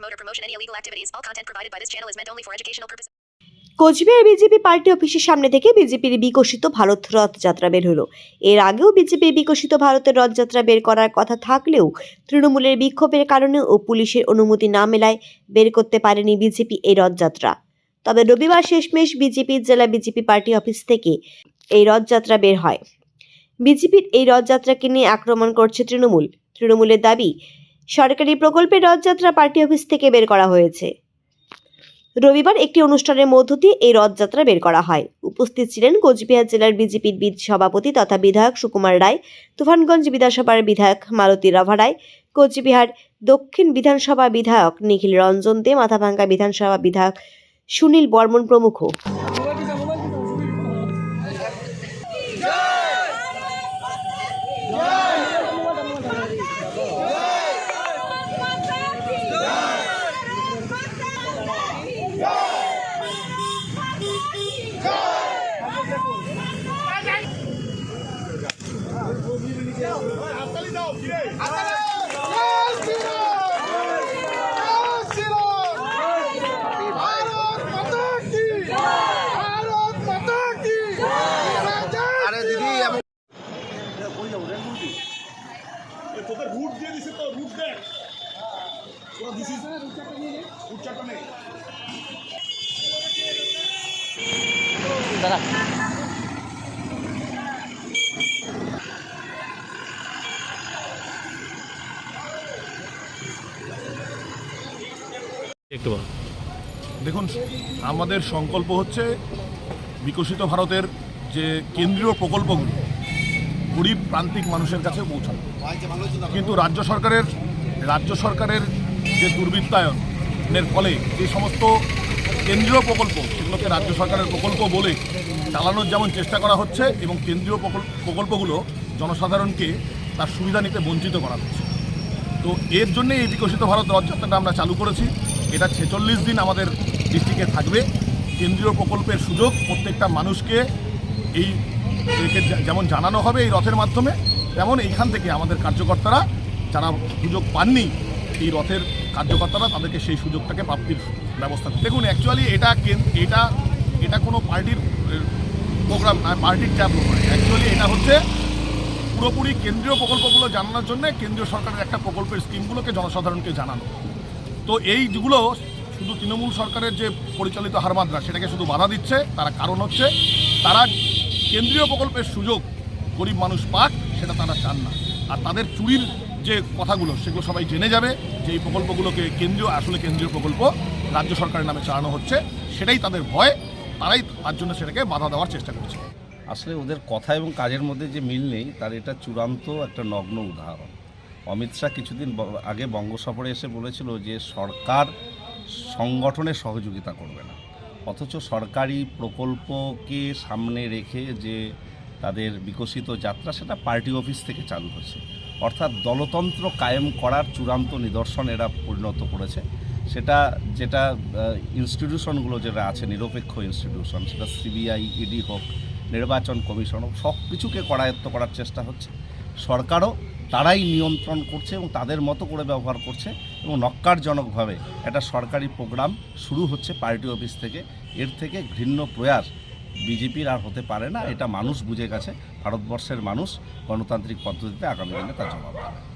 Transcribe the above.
promote or promotion, any illegal activities. All content provided by this channel is meant only for educational purposes. Cooch Behar BJP party অফিসের সামনে থেকে বিজেপির বিকশিত ভারত রথযাত্রা বের হলো এর আগেও বিজেপির বিকশিত ভারতের রথযাত্রা বের করার কথা থাকলেও তৃণমূলের বিক্ষোভের কারণে ও পুলিশের অনুমতি না মেলায় বের করতে পারেনি বিজেপি এই রথযাত্রা তবে রবিবার শেষমেশ বিজেপির জেলা বিজেপি পার্টি অফিস থেকে এই রথযাত্রা বের হয় বিজেপির এই রথযাত্রাকে নিয়ে আক্রমণ করছে তৃণমূল তৃণমূলের দাবি সরকারি প্রকল্পের রথযাত্রা পার্টি অফিস থেকে বের করা হয়েছে। রবিবার একটি অনুষ্ঠানের মধ্য দিয়ে এই রথযাত্রা বের করা হয়। উপস্থিত ছিলেন কোচবিহার জেলার বিজেপির বিদ সভাপতি তথা বিধায়ক সুকুমার রায়, তুফানগঞ্জ বিধানসভার বিধায়ক মালতী রাভা রায়, কোচবিহার দক্ষিণ বিধানসভা বিধায়ক নিখিল রঞ্জন দে, মাথাভাঙ্গা বিধানসভা বিধায়ক সুনীল বর্মন প্রমুখ। আরে দিদি এমন এ রুট দিয়ে দিছে তো রুট দেখ তোরা দিছিস রুট চারটা নিয়ে নে রুট চারটা নেই একটু দেখুন, আমাদের সংকল্প হচ্ছে বিকশিত ভারতের যে কেন্দ্রীয় প্রকল্পগুলো, গরিব প্রান্তিক মানুষের কাছে পৌঁছানো। কিন্তু রাজ্য সরকারের রাজ্য সরকারের যে দুর্বৃত্তায়নের ফলে যে সমস্ত কেন্দ্রীয় প্রকল্প, সেগুলোকে রাজ্য সরকারের প্রকল্প বলে চালানোর যেমন চেষ্টা করা হচ্ছে এবং কেন্দ্রীয় প্রকল্প প্রকল্পগুলো জনসাধারণকে তার সুবিধা নিতে বঞ্চিত করা হচ্ছে। তো এর জন্য এই বিকশিত ভারত রথযাত্রাটা আমরা চালু করেছি। এটা ছেচল্লিশ দিন আমাদের ডিস্ট্রিক্টে থাকবে। কেন্দ্রীয় প্রকল্পের সুযোগ প্রত্যেকটা মানুষকে এই যেমন জানানো হবে এই রথের মাধ্যমে, তেমন এইখান থেকে আমাদের কার্যকর্তারা যারা সুযোগ পাননি এই রথের কার্যকর্তারা তাদেরকে সেই সুযোগটাকে প্রাপ্তির ব্যবস্থা দেখুন অ্যাকচুয়ালি এটা এটা এটা কোনো পার্টির প্রোগ্রাম পার্টির ট্যাব অ্যাকচুয়ালি এটা হচ্ছে পুরোপুরি কেন্দ্রীয় প্রকল্পগুলো জানানোর জন্য কেন্দ্রীয় সরকারের একটা প্রকল্পের স্কিমগুলোকে জনসাধারণকে জানানো। তো এইগুলো শুধু তৃণমূল সরকারের যে পরিচালিত হারমাদ্রা, সেটাকে শুধু বাধা দিচ্ছে, তার কারণ হচ্ছে, তারা কেন্দ্রীয় প্রকল্পের সুযোগ গরিব মানুষ পাক, সেটা তারা চান না। আর তাদের চুরির যে কথাগুলো, সেগুলো সবাই জেনে যাবে যে এই প্রকল্পগুলোকে কেন্দ্রীয়, আসলে কেন্দ্রীয় প্রকল্প রাজ্য সরকারের নামে চালানো হচ্ছে, সেটাই তাদের ভয়, তারাই তার জন্য সেটাকে বাধা দেওয়ার চেষ্টা করছে। আসলে ওদের কথা এবং কাজের মধ্যে যে মিল নেই, তার এটা চূড়ান্ত একটা নগ্ন উদাহরণ। অমিত শাহ কিছুদিন আগে বঙ্গ সফরে এসে বলেছিল যে, সরকার সংগঠনে সহযোগিতা করবে না। অথচ সরকারি প্রকল্পকে সামনে রেখে যে তাদের বিকশিত যাত্রা, সেটা পার্টি অফিস থেকে চালু হচ্ছে অর্থাৎ দলতন্ত্র কায়েম করার চূড়ান্ত নিদর্শন এরা পরিণত করেছে। সেটা যেটা ইনস্টিটিউশনগুলো যেটা আছে, নিরপেক্ষ ইনস্টিটিউশন সেটা সিবিআই ইডি হোক নির্বাচন কমিশন সব কিছুকে করায়ত্ত করার চেষ্টা হচ্ছে। সরকারও তারাই নিয়ন্ত্রণ করছে এবং তাদের মতো করে ব্যবহার করছে এবং নক্কারজনকভাবে একটা সরকারি প্রোগ্রাম শুরু হচ্ছে পার্টি অফিস থেকে। এর থেকে ঘৃণ্য প্রয়াস বিজেপির আর হতে পারে না, এটা মানুষ বুঝে গেছে, ভারতবর্ষের মানুষ গণতান্ত্রিক পদ্ধতিতে আগামী দিনে তার জবাব দেবে।